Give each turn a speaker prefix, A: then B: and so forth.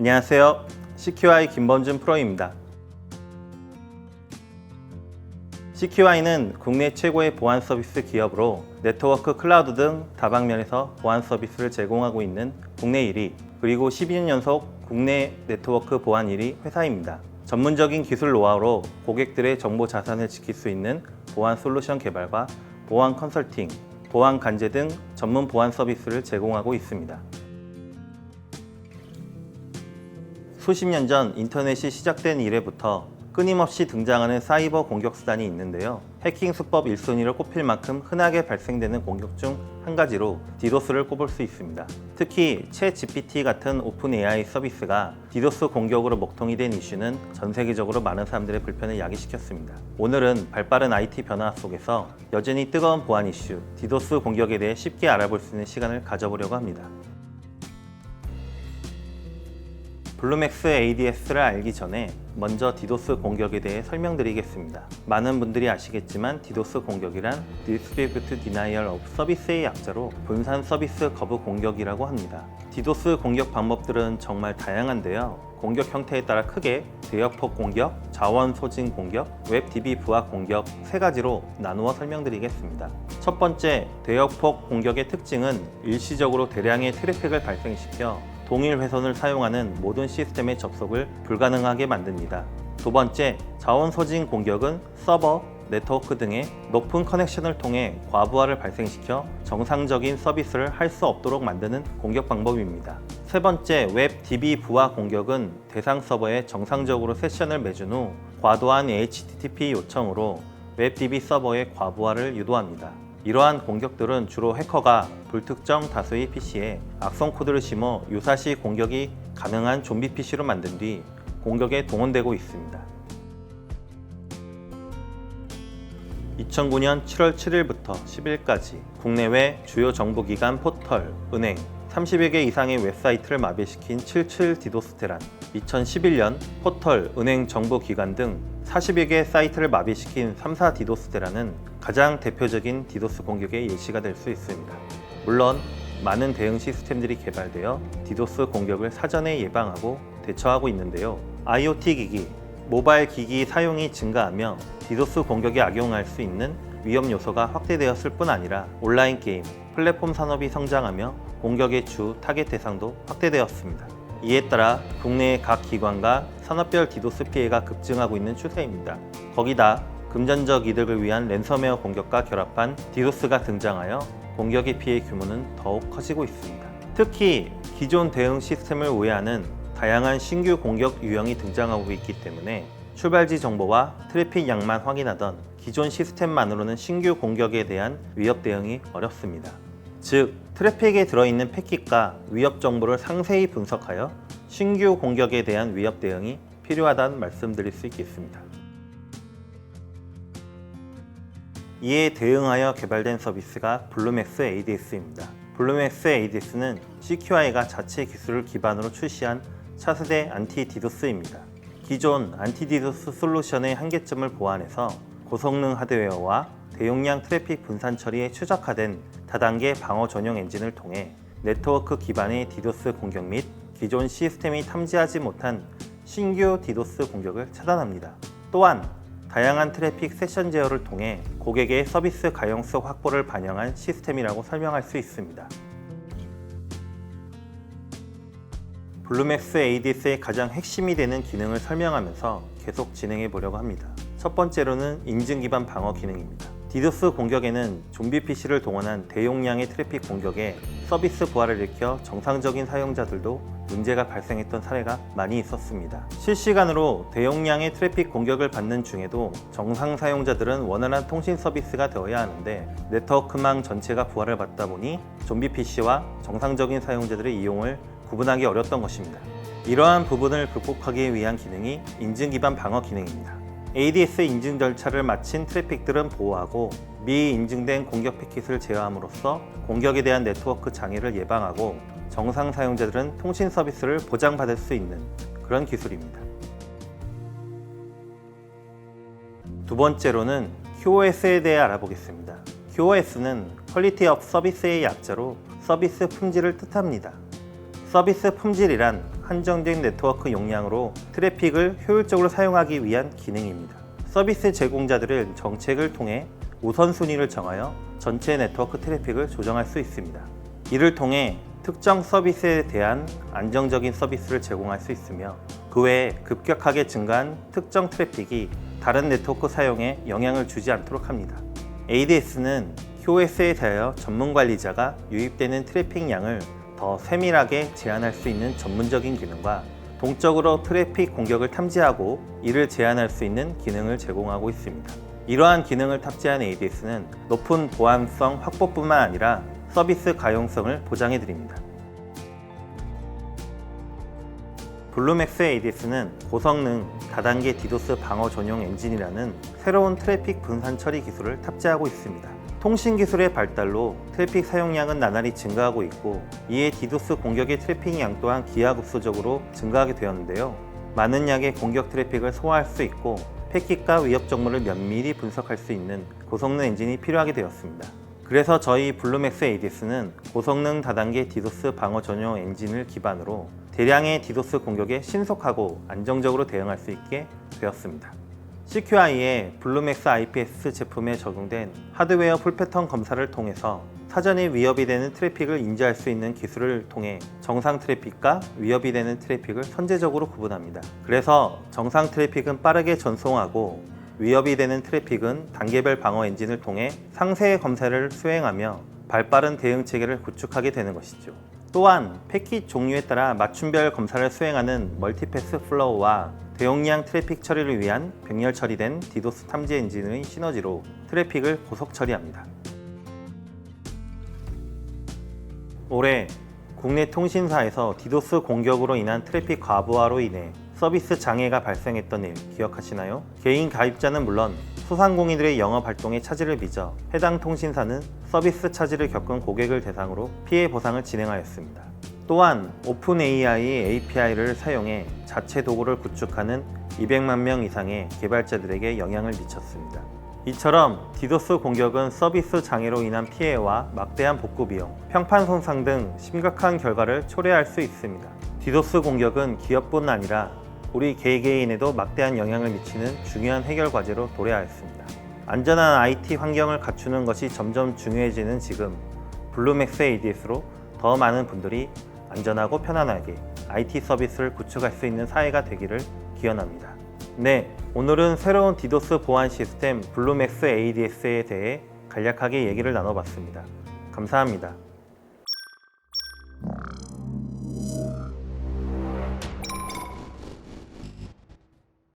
A: 안녕하세요. CQI 김범준 프로입니다. CQI는 국내 최고의 보안 서비스 기업으로 네트워크 클라우드 등 다방면에서 보안 서비스를 제공하고 있는 국내 1위, 그리고 12년 연속 국내 네트워크 보안 1위 회사입니다. 전문적인 기술 노하우로 고객들의 정보 자산을 지킬 수 있는 보안 솔루션 개발과 보안 컨설팅, 보안 간제 등 전문 보안 서비스를 제공하고 있습니다. 수십 년 전 인터넷이 시작된 이래부터 끊임없이 등장하는 사이버 공격 수단이 있는데요. 해킹 수법 1순위를 꼽힐 만큼 흔하게 발생되는 공격 중 한 가지로 디도스를 꼽을 수 있습니다. 특히 채 GPT 같은 오픈 AI 서비스가 디도스 공격으로 먹통이 된 이슈는 전 세계적으로 많은 사람들의 불편을 야기시켰습니다. 오늘은 발빠른 IT 변화 속에서 여전히 뜨거운 보안 이슈, 디도스 공격에 대해 쉽게 알아볼 수 있는 시간을 가져보려고 합니다. 블루맥스 ADS를 알기 전에 먼저 디도스 공격에 대해 설명드리겠습니다. 많은 분들이 아시겠지만 디도스 공격이란 Distributed Denial of Service의 약자로 분산 서비스 거부 공격이라고 합니다. 디도스 공격 방법들은 정말 다양한데요. 공격 형태에 따라 크게 대역폭 공격, 자원 소진 공격, 웹 DB 부하 공격 세 가지로 나누어 설명드리겠습니다. 첫 번째, 대역폭 공격의 특징은 일시적으로 대량의 트래픽을 발생시켜 동일 회선을 사용하는 모든 시스템의 접속을 불가능하게 만듭니다. 두 번째, 자원 소진 공격은 서버, 네트워크 등의 높은 커넥션을 통해 과부하를 발생시켜 정상적인 서비스를 할 수 없도록 만드는 공격 방법입니다. 세 번째, 웹 DB 부하 공격은 대상 서버에 정상적으로 세션을 맺은 후 과도한 HTTP 요청으로 웹 DB 서버의 과부하를 유도합니다. 이러한 공격들은 주로 해커가 불특정 다수의 PC에 악성 코드를 심어 유사시 공격이 가능한 좀비 PC로 만든 뒤 공격에 동원되고 있습니다. 2009년 7월 7일부터 10일까지 국내외 주요 정보기관 포털, 은행 30여 개 이상의 웹사이트를 마비시킨 77 디도스 테란 2011년 포털, 은행 정보기관 등 40여 개 사이트를 마비시킨 3사 디도스 테란은 가장 대표적인 디도스 공격의 예시가 될 수 있습니다. 물론 많은 대응 시스템들이 개발되어 디도스 공격을 사전에 예방하고 대처하고 있는데요. IoT 기기, 모바일 기기 사용이 증가하며 디도스 공격에 악용할 수 있는 위험 요소가 확대되었을 뿐 아니라 온라인 게임, 플랫폼 산업이 성장하며 공격의 주 타겟 대상도 확대되었습니다. 이에 따라 국내의 각 기관과 산업별 디도스 피해가 급증하고 있는 추세입니다. 거기다 금전적 이득을 위한 랜섬웨어 공격과 결합한 디도스가 등장하여 공격의 피해 규모는 더욱 커지고 있습니다. 특히 기존 대응 시스템을 우회하는 다양한 신규 공격 유형이 등장하고 있기 때문에 출발지 정보와 트래픽 양만 확인하던 기존 시스템만으로는 신규 공격에 대한 위협 대응이 어렵습니다. 즉, 트래픽에 들어있는 패킷과 위협 정보를 상세히 분석하여 신규 공격에 대한 위협 대응이 필요하다는 말씀드릴 수 있겠습니다. 이에 대응하여 개발된 서비스가 블루맥스 ADS입니다. 블루맥스 ADS는 CQI가 자체 기술을 기반으로 출시한 차세대 안티 디도스입니다. 기존 안티 디도스 솔루션의 한계점을 보완해서 고성능 하드웨어와 대용량 트래픽 분산 처리에 최적화된 다단계 방어 전용 엔진을 통해 네트워크 기반의 디도스 공격 및 기존 시스템이 탐지하지 못한 신규 디도스 공격을 차단합니다. 또한 다양한 트래픽 세션 제어를 통해 고객의 서비스 가용성 확보를 반영한 시스템이라고 설명할 수 있습니다. 블루맥스 ADS의 가장 핵심이 되는 기능을 설명하면서 계속 진행해 보려고 합니다. 첫 번째로는 인증 기반 방어 기능입니다. 디도스 공격에는 좀비 PC를 동원한 대용량의 트래픽 공격에 서비스 부하를 일으켜 정상적인 사용자들도 문제가 발생했던 사례가 많이 있었습니다. 실시간으로 대용량의 트래픽 공격을 받는 중에도 정상 사용자들은 원활한 통신 서비스가 되어야 하는데 네트워크망 전체가 부하를 받다 보니 좀비 PC와 정상적인 사용자들의 이용을 구분하기 어렵던 것입니다. 이러한 부분을 극복하기 위한 기능이 인증 기반 방어 기능입니다. ADS 인증 절차를 마친 트래픽들은 보호하고 미인증된 공격 패킷을 제어함으로써 공격에 대한 네트워크 장애를 예방하고 정상 사용자들은 통신 서비스를 보장받을 수 있는 그런 기술입니다. 두 번째로는 QoS에 대해 알아보겠습니다. QoS는 퀄리티 업 서비스의 약자로 서비스 품질을 뜻합니다. 서비스 품질이란 한정된 네트워크 용량으로 트래픽을 효율적으로 사용하기 위한 기능입니다. 서비스 제공자들은 정책을 통해 우선순위를 정하여 전체 네트워크 트래픽을 조정할 수 있습니다. 이를 통해 특정 서비스에 대한 안정적인 서비스를 제공할 수 있으며 그 외에 급격하게 증가한 특정 트래픽이 다른 네트워크 사용에 영향을 주지 않도록 합니다. ADS는 QoS에 대하여 전문 관리자가 유입되는 트래픽 양을 더 세밀하게 제한할 수 있는 전문적인 기능과 동적으로 트래픽 공격을 탐지하고 이를 제한할 수 있는 기능을 제공하고 있습니다. 이러한 기능을 탑재한 ADS는 높은 보안성 확보뿐만 아니라 서비스 가용성을 보장해 드립니다. 블루맥스 ADS는 고성능 다단계 디도스 방어 전용 엔진이라는 새로운 트래픽 분산 처리 기술을 탑재하고 있습니다. 통신 기술의 발달로 트래픽 사용량은 나날이 증가하고 있고 이에 디도스 공격의 트래픽 양 또한 기하급수적으로 증가하게 되었는데요. 많은 양의 공격 트래픽을 소화할 수 있고 패킷과 위협 정보를 면밀히 분석할 수 있는 고성능 엔진이 필요하게 되었습니다. 그래서 저희 블루맥스 ADS는 고성능 다단계 디도스 방어 전용 엔진을 기반으로 대량의 디도스 공격에 신속하고 안정적으로 대응할 수 있게 되었습니다. CQI의 블루맥스 IPS 제품에 적용된 하드웨어 풀패턴 검사를 통해서 사전에 위협이 되는 트래픽을 인지할 수 있는 기술을 통해 정상 트래픽과 위협이 되는 트래픽을 선제적으로 구분합니다. 그래서 정상 트래픽은 빠르게 전송하고 위협이 되는 트래픽은 단계별 방어 엔진을 통해 상세 검사를 수행하며 발빠른 대응 체계를 구축하게 되는 것이죠. 또한 패킷 종류에 따라 맞춤별 검사를 수행하는 멀티패스 플로우와 대용량 트래픽 처리를 위한 병렬 처리된 디도스 탐지 엔진의 시너지로 트래픽을 고속 처리합니다. 올해 국내 통신사에서 디도스 공격으로 인한 트래픽 과부하로 인해 서비스 장애가 발생했던 일 기억하시나요? 개인 가입자는 물론 소상공인들의 영업 활동에 차질을 빚어 해당 통신사는 서비스 차질을 겪은 고객을 대상으로 피해 보상을 진행하였습니다. 또한 오픈 AI API를 사용해 자체 도구를 구축하는 200만 명 이상의 개발자들에게 영향을 미쳤습니다. 이처럼 디도스 공격은 서비스 장애로 인한 피해와 막대한 복구 비용, 평판 손상 등 심각한 결과를 초래할 수 있습니다. 디도스 공격은 기업뿐 아니라 우리 개개인에도 막대한 영향을 미치는 중요한 해결 과제로 도래하였습니다. 안전한 IT 환경을 갖추는 것이 점점 중요해지는 지금 블루맥스 ADS로 더 많은 분들이 안전하고 편안하게 IT 서비스를 구축할 수 있는 사회가 되기를 기원합니다. 네, 오늘은 새로운 디도스 보안 시스템 블루맥스 ADS에 대해 간략하게 얘기를 나눠봤습니다. 감사합니다.